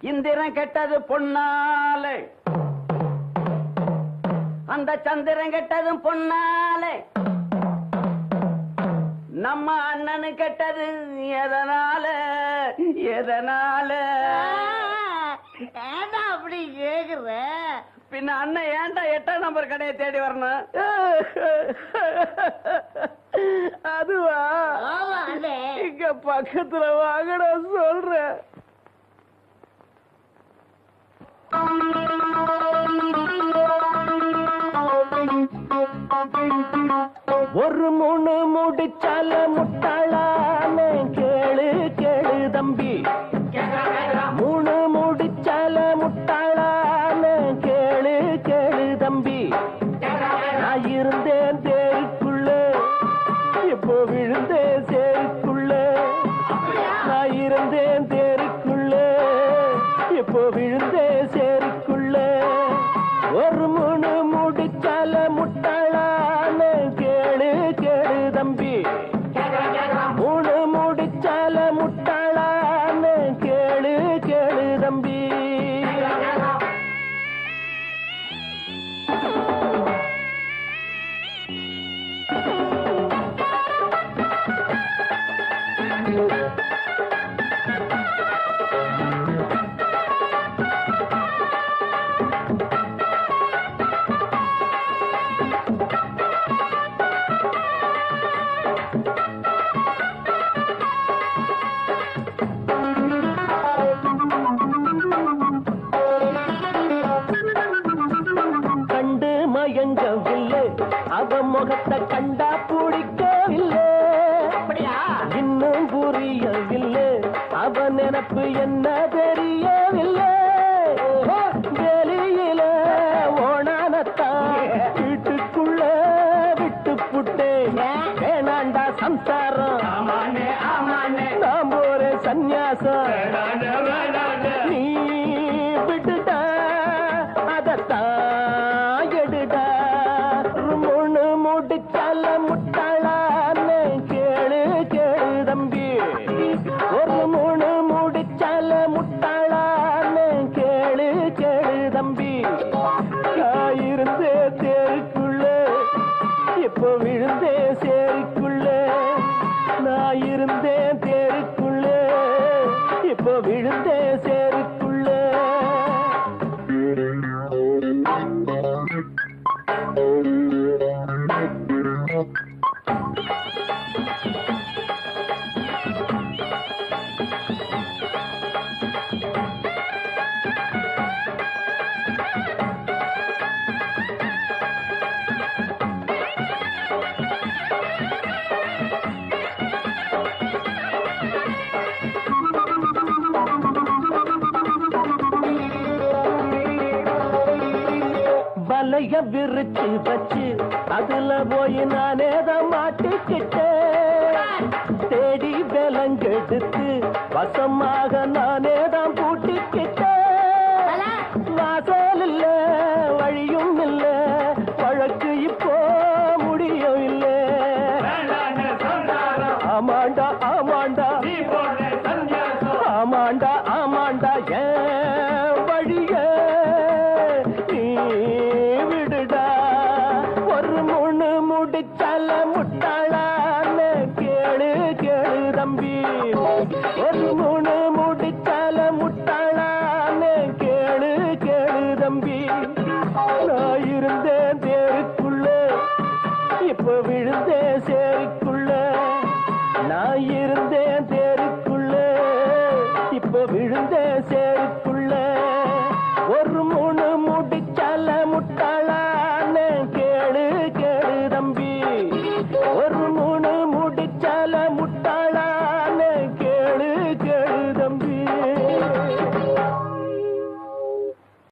இந்திரன் கெட்டது பொன்னாலே. அந்த சந்திரன் கெட்டதும் பொன்னாலே. நம்ம அண்ணனு கெட்டது எதனால? எதனால? ஏன்டா அப்படி கேக்குற? பின்ன அண்ணன் ஏன்டா எட்டாம் நம்பர் கடையை தேடி வரணும்? பக்கத்துல வாங்கடா சொல்றேன் ஒரு மூணு முடிச்சால முட்டாள நான் தேருக்குள்ளே. இப்போ விழுந்தேன் சேருக்குள்ளே. ஒரு மூணு முடிச்சால முட்டாள் கண்டு மயங்கவில்லை அவ முகத்தை கண்டா பிடிக்கவில்லை. அப்படியா? இன்னும் புரியவில்லை. அவ நினப்பு என்ன தெரியவில்லை. இருந்தேன் தேருக்குள்ள. இப்போ விழுந்தே சேருக்குள்ள. வலைய விரிச்சு வச்சு அதுல போய் நானே தான் மாட்டிக்கிட்டேன். தேடி விலங்கெடுத்து வசமாக நானே தான் பூட்டிக்கிட்டேன். வாசல் இல்ல வழியும் இல்ல வழக்கு இப்போ முடியும் இல்ல. ஆமாண்டா ஆமாண்டா. ஆமாண்டா முணு முடிச்சால முட்டாளான்னு கேளு கேளு தம்பி. ஒரு முணு முடிச்சால முட்டாளான்னு கேளு கேளு தம்பி. நான் இருந்தேன் தேருக்குள்ள இப்ப விழுந்தேன்